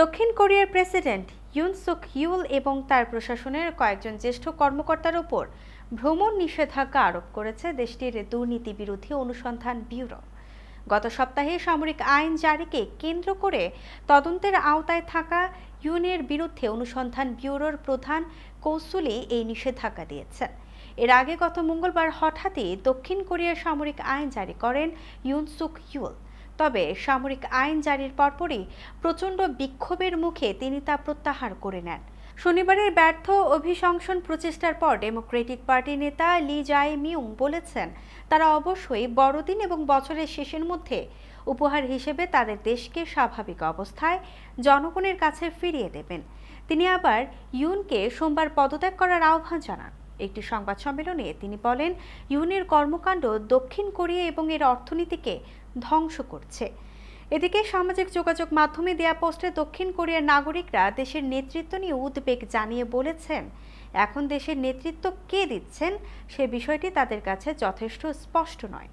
দক্ষিণ কোরিয়ার president Yoon সুক ইউল এবং তার প্রশাসনের কয়েকজন জ্যেষ্ঠ কর্মকর্তার ওপর ভ্রমণ নিষেধাজ্ঞা আরোপ করেছে দেশটির দুর্নীতি বিরোধী অনুসন্ধান ব্যুরো। গত সপ্তাহে সামরিক আইন জারিকে কেন্দ্র করে তদন্তের আওতায় থাকা ইউনের বিরুদ্ধে অনুসন্ধান ব্যুরোর প্রধান কৌশলী এই নিষেধাজ্ঞা দিয়েছেন। এর আগে গত মঙ্গলবার হঠাৎই দক্ষিণ কোরিয়ার সামরিক আইন জারি করেন ইউন সুক ইউল তবে সামরিক আইন জারির পরপরই প্রচণ্ড বিক্ষোভের মুখে তিনি তা প্রত্যাহার করে নেন। শনিবারের ব্যর্থ অভিশংসন প্রচেষ্টার পর ডেমোক্রেটিক পার্টি নেতা লি জাই মিউং বলেছেন, তারা অবশ্যই বড়দিন এবং বছরের শেষের মধ্যে উপহার হিসেবে তাদের দেশকে স্বাভাবিক অবস্থায় জনগণের কাছে ফিরিয়ে দেবেন। তিনি আবার ইউনকে সোমবার পদত্যাগ করার আহ্বান জানান। একটি সংবাদ সম্মেলনে তিনি বলেন ইউনের কর্মকাণ্ড দক্ষিণ কোরিয়া এবং এর অর্থনীতিকে ধ্বংস করছে। এদিকে সামাজিক যোগাযোগ মাধ্যমে দেয়া পোস্টে দক্ষিণ কোরিয়ার নাগরিকরা দেশের নেতৃত্ব নিয়ে উদ্বেগ জানিয়ে বলেছেন, এখন দেশের নেতৃত্ব কে দিচ্ছেন সে বিষয়টি তাদের কাছে যথেষ্ট স্পষ্ট নয়।